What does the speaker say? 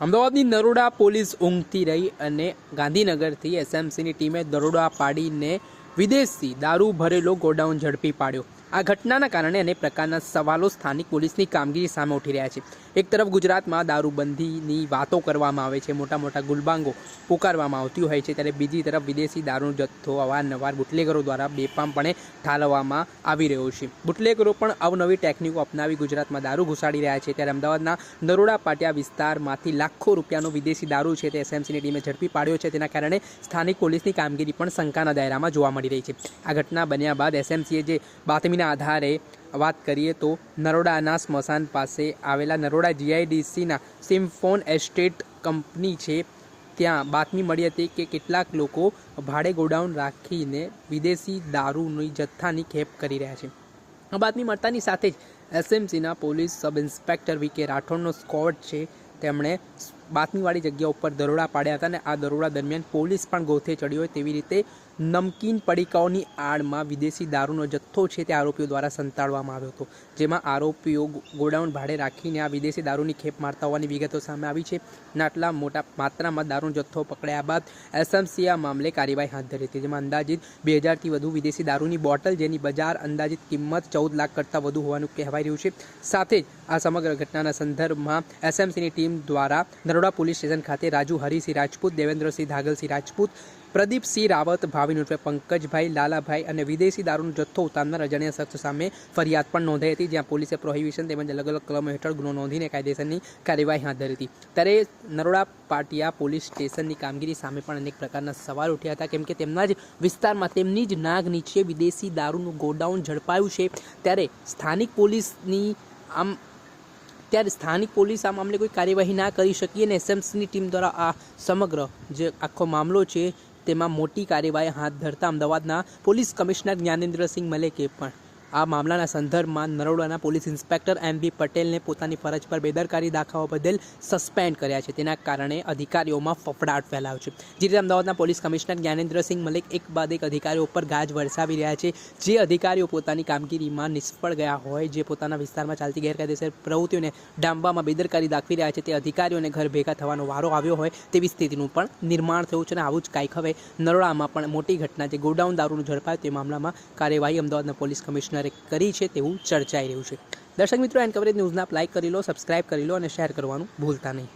અમદાવાદની નરોડા પોલીસ ઊંઘતી રહી અને ગાંધીનગરથી એસએમસીની ટીમે દરોડા પાડીને વિદેશથી દારૂ ભરેલો ગોડાઉન ઝડપી પાડ્યો. આ ઘટનાના કારણે અનેક પ્રકારના સવાલો સ્થાનિક પોલીસની કામગીરી સામે ઉઠી રહ્યા છે. એક તરફ ગુજરાતમાં દારૂબંધીની વાતો કરવામાં આવે છે, મોટા મોટા ગુલબાંગો પુકારવામાં આવતી હોય છે, ત્યારે બીજી તરફ વિદેશી દારૂનો જથ્થો અવારનવાર બુટલેગરો દ્વારા બેફામપણે ઠાલવવામાં આવી રહ્યો છે. બુટલેગરો પણ અવનવી ટેકનિકો અપનાવી ગુજરાતમાં દારૂ ઘુસાડી રહ્યા છે. ત્યારે અમદાવાદના નરોડા પાટિયા વિસ્તારમાંથી લાખો રૂપિયાનો વિદેશી દારૂ છે તે એસએમસીની ટીમે ઝડપી પાડ્યો છે. તેના કારણે સ્થાનિક પોલીસની કામગીરી પણ શંકાના દાયરામાં જોવા મળી રહી છે. આ ઘટના બન્યા બાદ એસએમસીએ જે બાતમીના આધારે વાત કરીએ તો નરોડાના સ્મશાન પાસે આવેલા નરોડા જીઆઈડીસીના સિમ્ફોન એસ્ટેટ કંપની છે. ત્યાં બાતમી મળી હતી કે કેટલાક લોકો ભાડે ગોડાઉન રાખીને વિદેશી દારૂની જથ્થાની ખેપ કરી રહ્યા છે. આ બાતમી મળતાની સાથે જ એસએમસીના પોલીસ સબ ઇન્સ્પેક્ટર વી કે રાઠોડનો સ્કોડ છે. તેમણે બાતમીવાળી જગ્યા ઉપર દરોડા પાડ્યા હતા અને આ દરોડા દરમિયાન પોલીસ પણ ગોથે ચડી હોય તેવી રીતે નમકીન પડીકાઓની આડમાં વિદેશી દારૂનો જથ્થો છે તે આરોપીઓ દ્વારા સંતાડવામાં આવ્યો હતો. જેમાં આરોપીઓ ગોડાઉન ભાડે રાખીને આ વિદેશી દારૂની ખેપ મારતા હોવાની વિગતો સામે આવી છે. આટલા મોટા માત્રામાં દારૂનો જથ્થો પકડ્યા બાદ એસએમસી આ મામલે કાર્યવાહી હાથ ધરી હતી, જેમાં અંદાજિત બે હજારથી વધુ વિદેશી દારૂની બોટલ જેની બજાર અંદાજિત કિંમત ચૌદ લાખ કરતાં વધુ હોવાનું કહેવાય રહ્યું છે. સાથે જ આ સમગ્ર ઘટનાના સંદર્ભમાં એસએમસીની ટીમ દ્વારા નરોડા પોલીસ સ્ટેશન ખાતે રાજુ હરિસિંહ રાજપૂત, દેવેન્દ્રસિંહ ધાગલસિંહ રાજપૂત, પ્રદીપસિંહ રાવત ભાવિન ઉર્ફે પંકજભાઈ, લાલાભાઈ અને વિદેશી દારૂનો જથ્થો ઉતારનાર અજાણ્યા શખ્સ સામે ફરિયાદ પણ નોંધાઈ હતી, જ્યાં પોલીસે પ્રોહિબિશન તેમજ અલગ અલગ કલમો હેઠળ ગુનો નોંધીને કાયદેસરની કાર્યવાહી હાથ ધરી હતી. ત્યારે નરોડા પાટિયા પોલીસ સ્ટેશનની કામગીરી સામે પણ અનેક પ્રકારના સવાલ ઉઠ્યા હતા, કેમ કે તેમના જ વિસ્તારમાં તેમની જ નાગ નીચે વિદેશી દારૂનું ગોડાઉન ઝડપાયું છે. ત્યારે સ્થાનિક પોલીસની આમ ત્યારે સ્થાનિક પોલીસ આ મામલે કોઈ કાર્યવાહી ના કરી શકી અને એસએમસીની ટીમ દ્વારા આ સમગ્ર જે આખો મામલો છે, તેમાં મોટી કાર્યવાહી હાથ ધરતા અમદાવાદના પોલીસ કમિશનર જ્ઞાનેન્દ્રસિંહ મલેકે પણ આ મામલાના સંદર્ભમાં નરોડાના પોલીસ ઇન્સ્પેક્ટર એમ બી પટેલને પોતાની ફરજ પર બેદરકારી દાખવવા બદલ સસ્પેન્ડ કર્યા છે. તેના કારણે અધિકારીઓમાં ફફડાટ ફેલાયો છે. જે રીતે અમદાવાદના પોલીસ કમિશનર જ્ઞાનેન્દ્રસિંહ મલિક એક બાદ એક અધિકારીઓ ઉપર ગાજ વરસાવી રહ્યા છે. જે અધિકારીઓ પોતાની કામગીરીમાં નિષ્ફળ ગયા હોય, જે પોતાના વિસ્તારમાં ચાલતી ગેરકાયદેસર પ્રવૃત્તિઓને ડામવામાં બેદરકારી દાખવી રહ્યા છે, તે અધિકારીઓને ઘર ભેગા થવાનો વારો આવ્યો હોય તેવી સ્થિતિનું પણ નિર્માણ થયું છે અને આવું જ કાંઈક હવે નરોડામાં પણ મોટી ઘટના જે ગોડાઉન દારૂનું ઝડપાયું તે મામલામાં કાર્યવાહી અમદાવાદના પોલીસ કમિશનરે કરી છે તેવું ચર્ચાઈ રહ્યું છે. દર્શક મિત્રો, એન કવરેજ ન્યૂઝના આપ લાઇક કરી લો સબસ્ક્રાઇબ કરી લો અને શેર કરવાનું ભૂલતા નહીં.